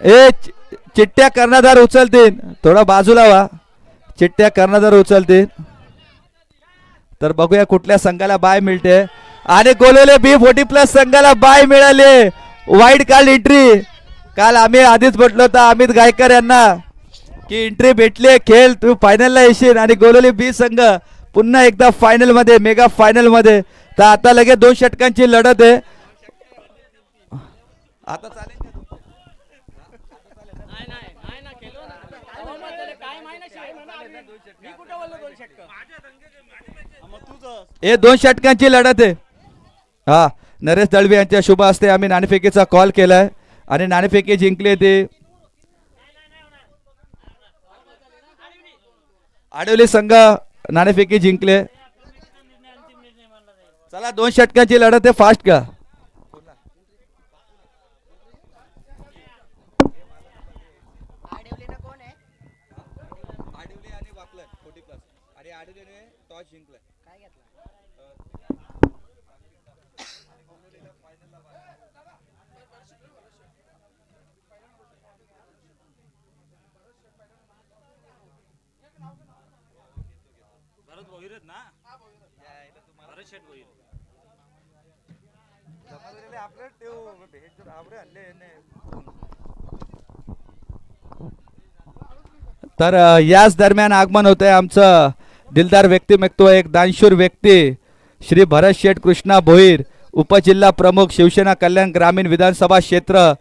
ए चिट्ट्या कर्णधार उचलतील. थोडा बाजूला वा चिट्ट्या कर्णधार उचलतील. तर बघूया कुठल्या संघाला बाय मिळते. आणि गोलवले बी फोर्टी प्लस संघाला बाय मिळाले. वाईट काल एंट्री काल आम्ही आधीच म्हटलं होतं अमित गायकर यांना की एंट्री भेटली खेळ तू फायनलला येशील. आणि गोलवली बी संघ पुन्हा एकदा फायनलमध्ये मेगा फायनलमध्ये. तर आता लगेच दोन षटकांची लढत आहे. आता चालेल का? नाही नाही नाही ना खेळलो ना अहो, मग त्याला काय माहिती नाही मी कुठं बोललो दोन षटकं हे दोन षटकांची लढत आहे. हा नरेश दळवी यांच्या शुभ असते आम्ही नाणेफेकीचा कॉल केलाय. आणि नाणेफेकी जिंकले ते आडवली संघ नाणेफेकी जिंकले. चला दोन षटकांची लढत आहे फास्ट का? Forty plus. आणि आठ आडुलेने टॉस जिंकलाय. काय भरत भोईरत ना? भरत शेठ भोईर. आपलं ठेव भेट आपले हल्ले तर याच दरम्यान आगमन होत आहे आमचं दिलदार व्यक्तिमत्व एक दानशूर व्यक्ती श्री भरत शेठ कृष्णा भोईर उपजिल्हा प्रमुख शिवसेना कल्याण ग्रामीण विधानसभा क्षेत्र.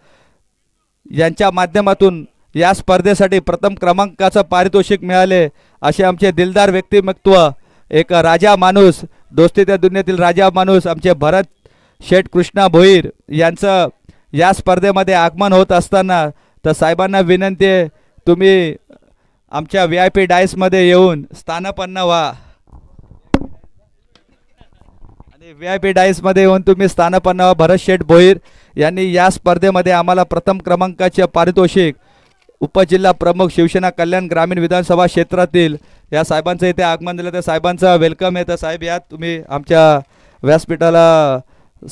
यांच्या माध्यमातून या स्पर्धेसाठी प्रथम क्रमांकाचं पारितोषिक मिळाले असे आमचे दिलदार व्यक्तिमत्व एक राजा माणूस दोस्ती त्या दुनियेतील राजा माणूस आमचे भरत शेठ कृष्णा भोईर यांचं या स्पर्धेमध्ये आगमन होत असताना तर साहेबांना विनंती आहे तुम्ही आमच्या व्ही आय पी डायसमध्ये येऊन स्थानपन्न व्हा. आणि व्ही आय पी डायसमध्ये येऊन तुम्ही स्थानपन्न व्हा. भरत शेठ भोईर यांनी या स्पर्धेमध्ये आम्हाला प्रथम क्रमांकाचे पारितोषिक उपजिल्हा प्रमुख शिवसेना कल्याण ग्रामीण विधानसभा क्षेत्रातील या साहेबांचं इथे आगमन दिलं तर साहेबांचं वेलकम आहे. तर साहेब या तुम्ही आमच्या व्यासपीठाला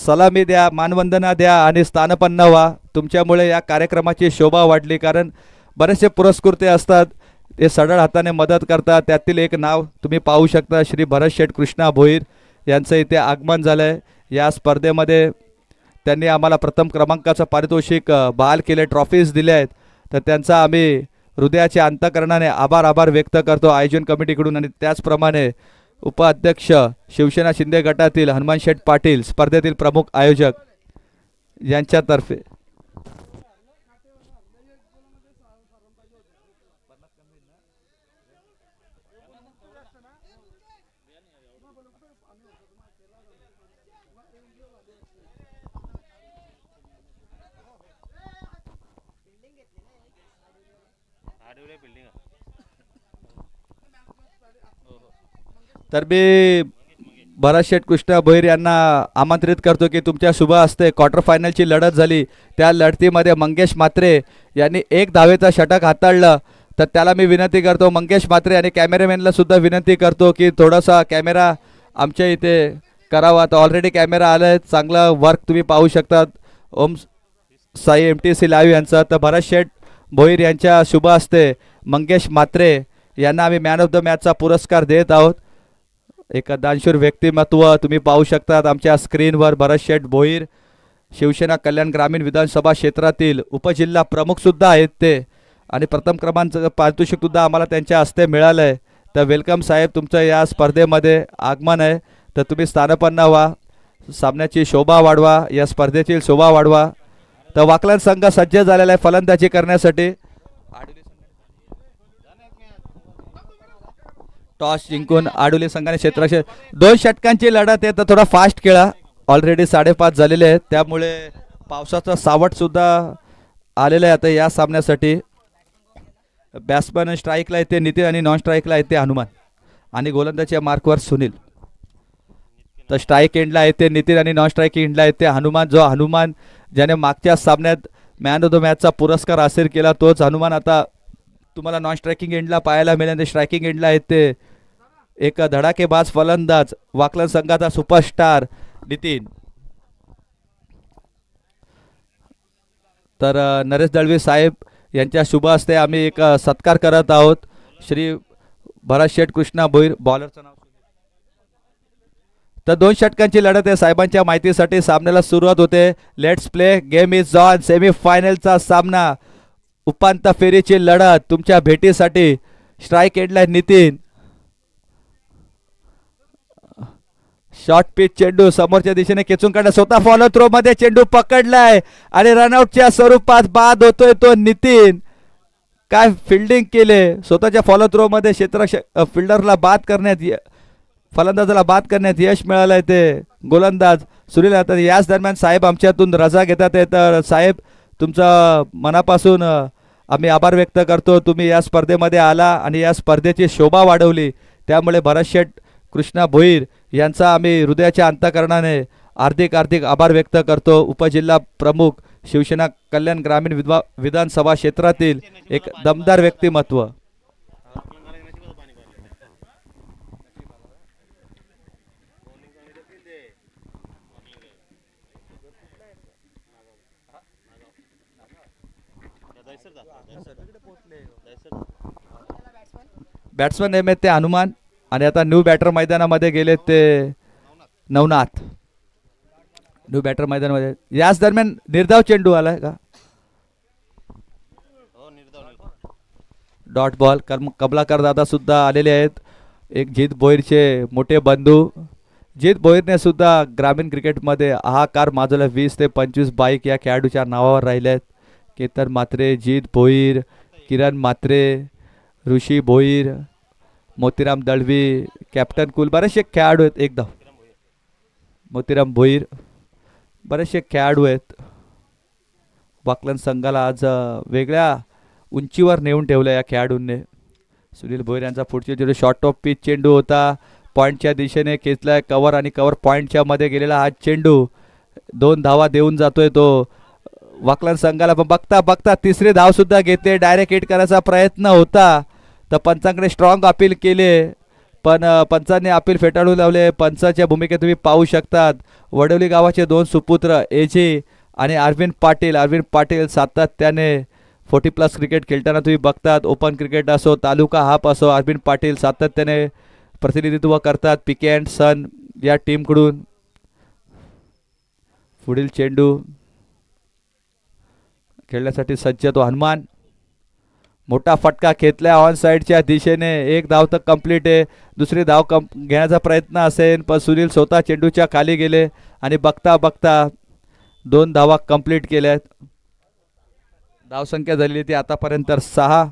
सलामी द्या मानवंदना द्या आणि स्थानपन्न व्हा. तुमच्यामुळे या कार्यक्रमाची शोभा वाढली. कारण बरेचसे पुरस्कृते असतात. ते सडळ हाताने मदत करतात. त्यातील एक नाव तुम्ही पाहू शकता. श्री भरत शेठ कृष्णा भोईर यांचं इथे आगमन झालं आहे या स्पर्धेमध्ये त्यांनी आम्हाला प्रथम क्रमांकाचं पारितोषिक बहाल केले ट्रॉफीज दिल्या आहेत. तर त्यांचा आम्ही हृदयाच्या अंतकरणाने आभार आभार व्यक्त करतो आयोजन कमिटीकडून. आणि त्याचप्रमाणे उपाध्यक्ष शिवसेना शिंदे गटातील हनुमान शेठ पाटील स्पर्धेतील प्रमुख आयोजक यांच्यातर्फे तर मी भरत शेठ कृष्णा भोईर यांना आमंत्रित करतो की तुमच्या शुभ असते क्वार्टर फायनलची लढत झाली. त्या लढतीमध्ये मंगेश म्हात्रे यांनी एक धावेचा षटक हाताळलं. तर त्याला मी विनंती करतो मंगेश म्हात्रे आणि कॅमेरामॅनला सुद्धा विनंती करतो की थोडासा कॅमेरा आमच्या इथे करावा. तर ऑलरेडी कॅमेरा आला आहे चांगलं वर्क तुम्ही पाहू शकतात. Om Sai M T C live यांचं. तर भरत शेठ भोईर यांच्या शुभ हस्ते मंगेश म्हात्रे यांना आम्ही मॅन ऑफ द मॅचचा पुरस्कार देत आहोत. एक दानशूर व्यक्तिमत्व तुम्ही पाहू शकतात आमच्या स्क्रीनवर भरत शेठ भोईर शिवसेना कल्याण ग्रामीण विधानसभा क्षेत्रातील उपजिल्हा प्रमुखसुद्धा आहेत ते. आणि प्रथम क्रमांक पारितोषिकसुद्धा आम्हाला त्यांच्या हस्ते मिळालं आहे तर वेलकम साहेब तुमचं या स्पर्धेमध्ये आगमन आहे. तर तुम्ही स्थानपन्न व्हा. सामन्याची शोभा वाढवा. या स्पर्धेची शोभा वाढवा. तर वाकलन संघ सज्ज झालेला आहे फलंदाजी करण्यासाठी. टॉस जिंकून आडोली संघाने क्षेत्राचे दोन षटकांची लढत आहे. तर थोडा फास्ट खेळा. ऑलरेडी साडेपाच झालेले आहेत. त्यामुळे पावसाचा सावट सुद्धा आलेला आहे आता या सामन्यासाठी. बॅट्समॅन स्ट्राईकला येते नितीन आणि नॉन स्ट्राईकला येते हनुमान. आणि गोलंदाजच्या मार्कवर सुनील. तर स्ट्राईक एंडला येते नितीन आणि नॉन स्ट्राईक एंडला येते. हनुमान जो हनुमान ज्याने मागच्या सामन्यात मॅन ऑफ द मॅचचा पुरस्कार हासिल केला तोच हनुमान आता तुम्हाला नॉन स्ट्रायकिंग एंडला पाहायला मिळेल ते स्ट्रायकिंग एंडला येते. एक धडाकेबाज फलंदाज वाकलन संघाचा सुपरस्टार नितीन. तर नरेश दळवी साहेब यांच्या शुभ हस्ते आम्ही एक सत्कार करत आहोत. श्री भरत शेठ कृष्णा भोईर बॉलरचं नाव तर दोन षटकांची लढत आहे. साहेबांच्या माहितीसाठी सामन्याला सुरुवात होते. Let's play game is on सेमीफायनलचा सामना. उपांत फेरीची लढत. तुमच्या भेटीसाठी स्ट्राईक एडला नितीन. शॉर्ट पिच चेंडू समोरच्या दिशेने खेचून काढला. स्वतः फॉलो थ्रो मध्ये चेंडू पकडलाय. आणि रनआउटच्या स्वरूपात बाद होतोय तो नितीन. काय फिल्डिंग केले? स्वतःच्या फॉलो थ्रो मध्ये क्षेत्र फिल्डरला बाद करण्यात फलंदाजाला बाद करण्यात यश मिळालंय ते. गोलंदाज सुनील आता याच दरम्यान साहेब आमच्यातून रजा घेतात आहे तर साहेब तुमचं मनापासून आम्ही आभार व्यक्त करतो. तुम्ही या स्पर्धेमध्ये आला आणि या स्पर्धेची शोभा वाढवली. त्यामुळे भरत शेठ कृष्णा भोईर यांचा आम्ही हृदयाच्या अंतकरणाने हार्दिक हार्दिक आभार व्यक्त करतो. उपजिल्हा प्रमुख शिवसेना कल्याण ग्रामीण विधवा विधानसभा क्षेत्रातील एक दमदार व्यक्तिमत्व. बॅट्समन नेम आहेत ते हनुमान आणि आता न्यू बॅटर मैदानामध्ये गेले ते नवनाथ. न्यू बॅटर मैदानामध्ये. याच दरम्यान निर्धाव चेंडू आलाय का? डॉट बॉल कर्म कबलाकर दादा सुद्धा आलेले आहेत. एक जित भोईरचे मोठे बंधू. जित भोईरने सुद्धा ग्रामीण क्रिकेटमध्ये हाकार माजवला. वीस ते पंचवीस बाईक या खेळाडूच्या नावावर राहिले आहेत केतन मात्रे जित भोईर किरण मात्रे ऋषी भोईर मोतीराम दळवी कॅप्टन कुल बरेचसे खेळाडू आहेत एकदम मोतीराम भोईर बरेचसे खेळाडू आहेत. वाकलन संघाला आज वेगळ्या उंचीवर नेऊन ठेवलं या खेळाडूंनी. सुनील भोईर यांचा पुढचे चेंडू शॉर्ट ऑफ पिच चेंडू होता. पॉईंटच्या दिशेने खेचलाय कवर आणि कवर पॉईंटच्या मध्ये गेलेला हा चेंडू. दोन धावा देऊन जातोय तो. वाकलन संघाला पण बघता बघता तिसरी धाव सुद्धा घेते. डायरेक्ट हिट करायचा प्रयत्न होता. तर पंचांकडे स्ट्रॉंग अपील केले. पण पंचांनी अपील फेटाळून लावले. पंचाच्या भूमिकेत तुम्ही पाहू शकतात. वडवली गावाचे दोन सुपुत्र एजी आणि अरविंद पाटील अरविंद पाटील सातत्याने फोर्टी प्लस क्रिकेट खेळताना तुम्ही बघतात. ओपन क्रिकेट असो तालुका हाप असो अरविंद पाटील सातत्याने प्रतिनिधित्व करतात. पिके अँड सन या टीमकडून पुढील चेंडू खेळण्यासाठी सज्ज तो हनुमान. मोठा फटका खेचलाय ऑन साईडच्या दिशेने. एक धाव तर कंप्लीट आहे. दुसरी धाव कम घेण्याचा प्रयत्न असेल पण सुनील स्वतः चेंडूच्या खाली गेले आणि बघता बघता दोन धावा कंप्लीट आहेत धावसंख्या झालेली ती आतापर्यंत सहा.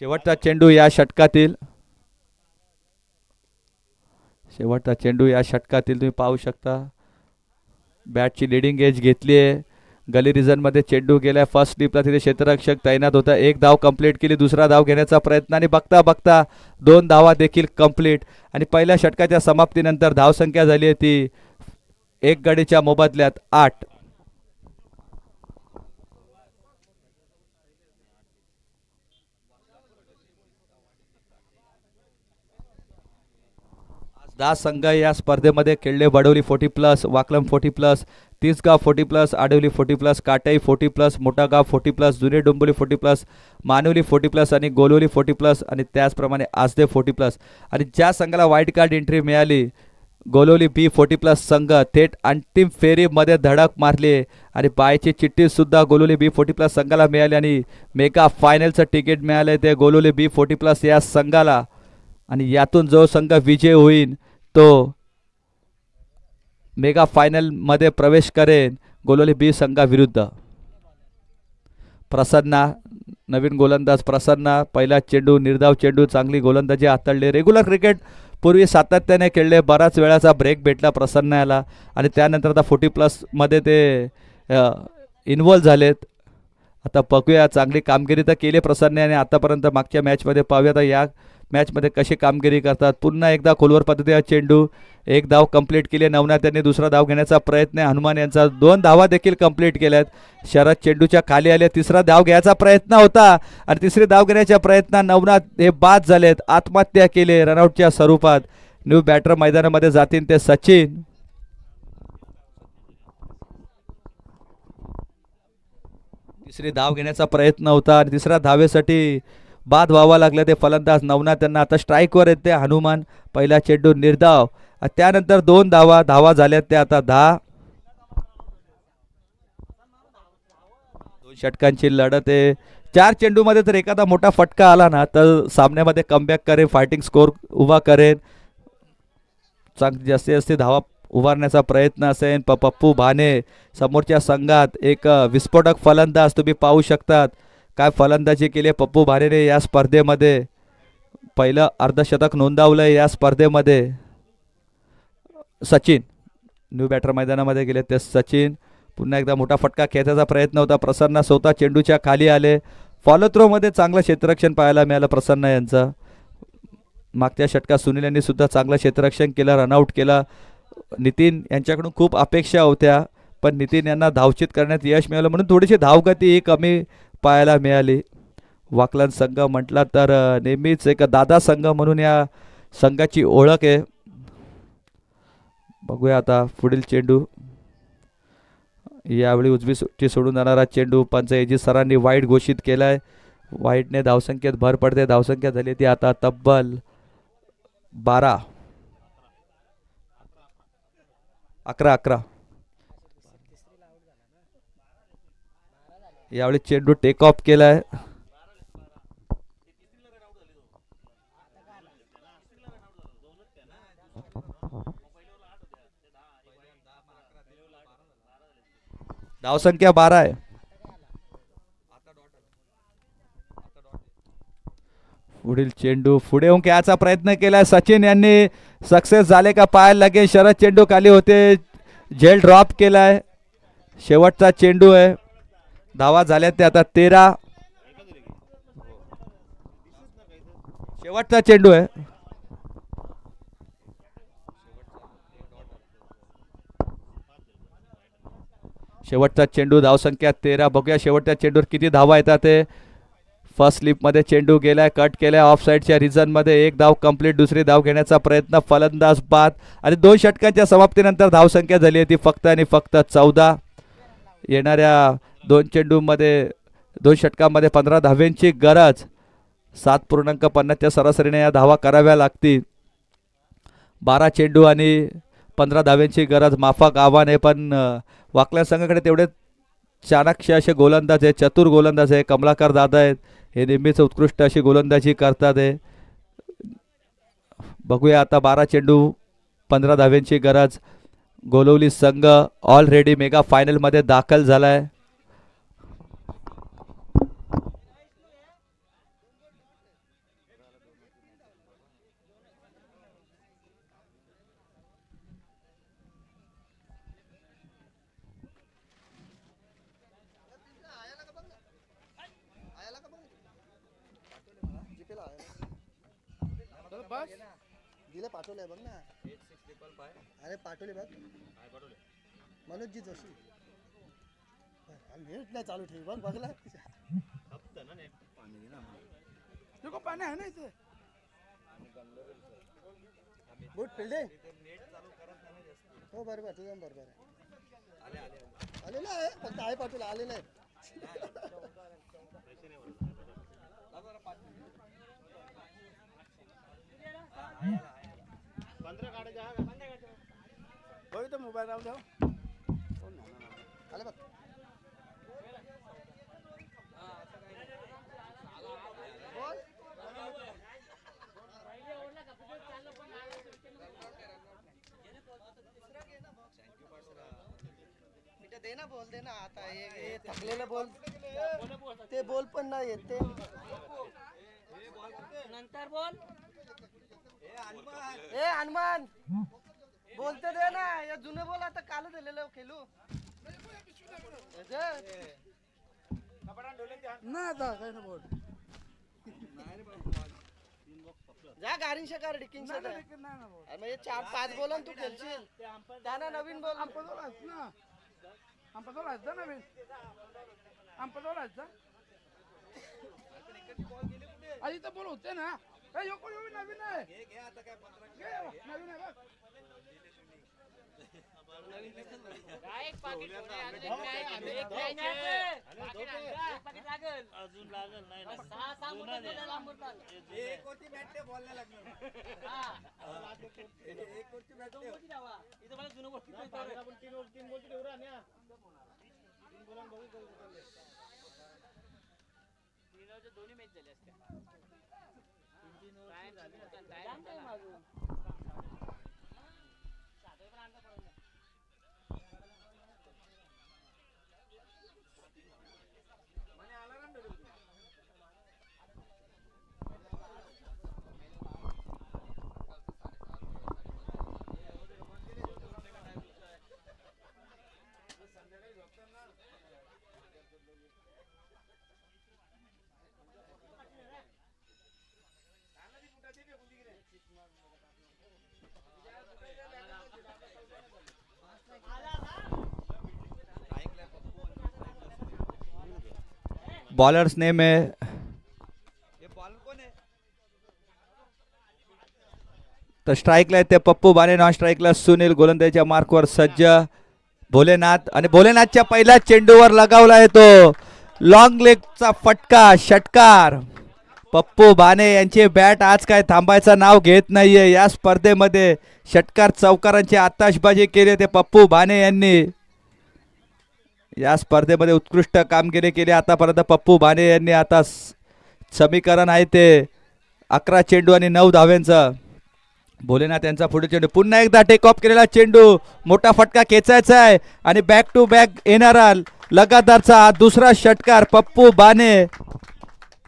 शेवटचा चेंडू या षटकातील. शेवटचा चेंडू या षटकातील तुम्ही पाहू शकता. बॅटची लिडिंग एज घेतली आहे. गली रिझनमध्ये चेंडू गेलाय. फर्स्ट स्लिपला तिथे क्षेत्ररक्षक तैनात होता. एक धाव कंप्लीट केली दुसरा धाव घेण्याचा प्रयत्न आणि बघता बघता दोन धावा देखील कंप्लीट आणि पहिल्या षटकाच्या समाप्तीनंतर धावसंख्या झाली आहे ती एक गडीच्या मोबदल्यात आठ. दहा संघ या स्पर्धेमध्ये खेळले Badavali forty plus Vakalam forty plus Tisgaon forty plus Adavali forty plus Katai forty plus Mothagaon forty plus जुने Domboli forty plus Manavali forty plus आणि गोलवली फोर्टी प्लस आणि त्याचप्रमाणे आसदे फोर्टी प्लस आणि ज्या संघाला वाईट कार्ड एंट्री मिळाली गोलवली बी फोर्टी प्लस संघ थेट अंतिम फेरीमध्ये धडक मारली. आणि पायची चिठ्ठीसुद्धा गोलोली बी फोर्टी प्लस संघाला मिळाली आणि मेगा फायनलचं तिकीट मिळालं ते गोलोली बी फोर्टी प्लस या संघाला. आणि यातून जो संघ विजय होईल तो मेगा फायनलमध्ये प्रवेश करेन गोलोली बी संघाविरुद्ध प्रसन्ना नवीन गोलंदाज प्रसन्ना पहिला चेंडू निर्धाव चेंडू चांगली गोलंदाजी हाताळली. रेग्युलर क्रिकेट पूर्वी सातत्याने खेळले बराच वेळाचा ब्रेक भेटला प्रसन्न याला आणि त्यानंतर आता फोर्टी प्लसमध्ये ते इन्वॉल्व झालेत. आता बघूया चांगली कामगिरी तर केली प्रसन्न आणि आतापर्यंत मागच्या मॅचमध्ये पाहूया. तर या मॅचमध्ये कशी कामगिरी करतात. पुन्हा एकदा खोलवर पद्धतीने चेंडू एक धाव कंप्लीट केली नवनाथ यांनी दुसरा धाव घेण्याचा प्रयत्न आहे. हनुमान यांचा दोन धावा देखील कंप्लीट केल्यात. शरद चेंडूच्या खाली आले तिसरा धाव घ्यायचा प्रयत्न होता. आणि तिसरी धाव घेण्याच्या प्रयत्नात नवनाथ हे बाद झालेत. आत्महत्या केले रनआउटच्या स्वरूपात. न्यू बॅटर मैदानामध्ये जातील ते सचिन. तिसरी धाव घेण्याचा प्रयत्न होता आणि तिसऱ्या धावेसाठी बाद व्हावा लागलं ते फलंदाज नवनाथ त्यांना आता स्ट्राईकवर येते हनुमान पहिला चेंडू निर्धाव. आणि त्यानंतर दोन धावा धावा झाल्यात त्या आता दहा. दोन षटकांची लढत आहे. चार चेंडूमध्ये जर एखादा मोठा फटका आला ना तर सामन्यामध्ये कमबॅक करेन फायटिंग स्कोर उभा करेन. चांग जास्तीत जास्त धावा उभारण्याचा प्रयत्न असेल प पप्पू भाने समोरच्या संघात एक विस्फोटक फलंदाज तुम्ही पाहू शकतात. काय फलंदाजी केली? आहे पप्पू भारेने या स्पर्धेमध्ये. पहिलं अर्धशतक नोंदवलं आहे या स्पर्धेमध्ये. सचिन. न्यू बॅटर मैदानामध्ये गेले ते सचिन. पुन्हा एकदा मोठा फटका खेचायचा प्रयत्न होता. प्रसन्न स्वतः चेंडूच्या खाली आले. फॉलो थ्रोमध्ये चांगलं क्षेत्ररक्षण पाहायला मिळालं प्रसन्न यांचं. मागच्या षटकात सुनील यांनी सुद्धा चांगलं क्षेत्ररक्षण केलं रनआउट केला. नितीन यांच्याकडून खूप अपेक्षा होत्या पण नितीन यांना धावचित करण्यात यश मिळालं. म्हणून थोडीशी धावगती ही कमी पाहायला मिळाली. वाकलन संघ म्हटला तर नेहमीच एक दादा संघ म्हणून या संघाची ओळख आहे. बघूया आता पुढील चेंडू. यावेळी उजवी सुट्टी सोडून जाणारा चेंडू पंच एजी सरांनी वाईट घोषित केलाय. वाईटने धावसंख्येत भर पडते. धावसंख्या झाली ती आता तब्बल बारा. अकरा अकरा. यावेळी चेंडू टेक ऑफ केलाय. धावसंख्या बारा आहे. पुढील चेंडू पुढे होऊन खेळायचा प्रयत्न केलाय. सचिन यांनी सक्सेस झाले का पाहायला लागेल शरद चेंडू खाली होते. झेल ड्रॉप केलाय. शेवटचा चेंडू आहे. धावा झाल्या ते आता तेरा. शेवटचा चेंडू आहे. शेवटचा चेंडू धावसंख्या तेरा. बघूया शेवटच्या चेंडूवर किती धावा येतात ते. फर्स्ट स्लिपमध्ये चेंडू गेलाय कट केलाय ऑफ साईडच्या रिझनमध्ये एक धाव कंप्लीट दुसरी धाव घेण्याचा प्रयत्न फलंदाज बाद. आणि दोन षटकांच्या समाप्तीनंतर धावसंख्या झाली आहे ती फक्त आणि फक्त चौदा. येणाऱ्या दोन चेंडूमध्ये दोन षटकांमध्ये पंधरा धाव्यांची गरज. सात पूर्णांक पन्नासच्या सरासरीने या धावा कराव्या लागतील. बारा चेंडू आणि पंधरा धाव्यांची गरज. माफक आव्हान आहे पण वाकल्या संघाकडे तेवढे चाणक्य असे गोलंदाज आहे चतुर गोलंदाज आहे कमलाकर दादा आहेत. हे नेहमीच उत्कृष्ट अशी गोलंदाजी करतात आहे बघूया आता बारा चेंडू पंधरा धाव्यांची गरज. गोलवली संघ ऑलरेडी मेगा फायनलमध्ये दाखल झाला आहे पाठवले बघ. मनोजजी जोशी. अरे नेट नाही चालू ठेव बघ बघला. देखो पाणी आहे ना इथे. गुड फिल्डे हो बरोबर तुझं बरोबर आहे. आलेला आहे फक्त आहे पाठवलं आलेलं आहे बघ इथं मोबाईल राहू द्या आले बघ दे ना बोल दे ना. आता हे हे थकलेलं बोल ते बोल पण नाही येत ते. नंतर बोल. ए हनुमान. बोलते दे ना या जुने बोल आता काल दिलेलं खेळू ना आता काय ना बोल. ना गाडी शेकार डिकिंग म्हणजे चार पाच बोल तू खेळशील त्यांना नवीन बोल. आधी तर बोल होते ना. ए, ह्यो कोण ह्यो नवीन आहे? घे, नवीन आहे बघ. एक पाकिट सोडे, अजून एक अजून एक प्यायचं. पाकिट आण का? एक पाकिट लागल. सहा सहा मोठं बोलायला लांबवतात. हा. दोन गोष्टी द्यावा. इथं मला जुनं गोष्टी पाहिजे. तीनवरच्या दोन्ही मॅच झाल्या असत्या. काय झालं? काय झालं? बॉलर्स नेम है? तर स्ट्राईकला आहेत ते पप्पू बाने नॉन स्ट्राईकला सुनील गोलंदाजीच्या मार्कवर सज्ज भोलेनाथ आणि भोलेनाथच्या पहिल्या चेंडूवर लगावला येतो लॉंग लेगचा फटका षटकार. पप्पू बाने यांची बॅट आज काय थांबायचं नाव घेत नाहीये. या स्पर्धेमध्ये षटकार चौकारांची आताशबाजी केली ते पप्पू बाने यांनी. या स्पर्धेमध्ये उत्कृष्ट कामगिरी केली. आतापर्यंत पप्पू बाने यांनी आता स- समीकरण आहे ते. अकरा चेंडू आणि नऊ धाव्यांचं. भोलेनाथ यांचा पुढे चेंडू. पुन्हा एकदा टेक ऑफ केलेला चेंडू. मोठा फटका खेचायचा आहे. आणि बॅक टू बॅक येणारा लगातारचा हा दुसरा षटकार पप्पू बाने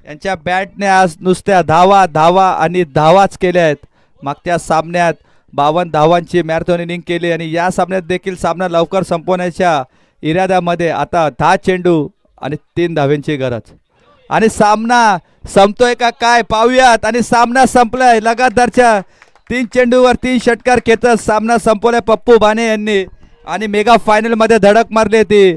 यांच्या बॅटने आज नुसत्या धावा धावा आणि धावाच केल्या आहेत. मागच्या सामन्यात बावन्न धावांची मॅरेथॉन इनिंग केली. आणि या सामन्यात देखील सामना लवकर संपवण्याच्या इराद्यामध्ये आता दहा चेंडू आणि तीन धाव्यांची गरज. आणि सामना संपतोय का काय पाहूयात. आणि सामना संपलाय. लगातारच्या तीन चेंडूवर तीन षटकार खेचत सामना संपवलाय पप्पू भाने यांनी. आणि मेगा फायनलमध्ये धडक मारली होती.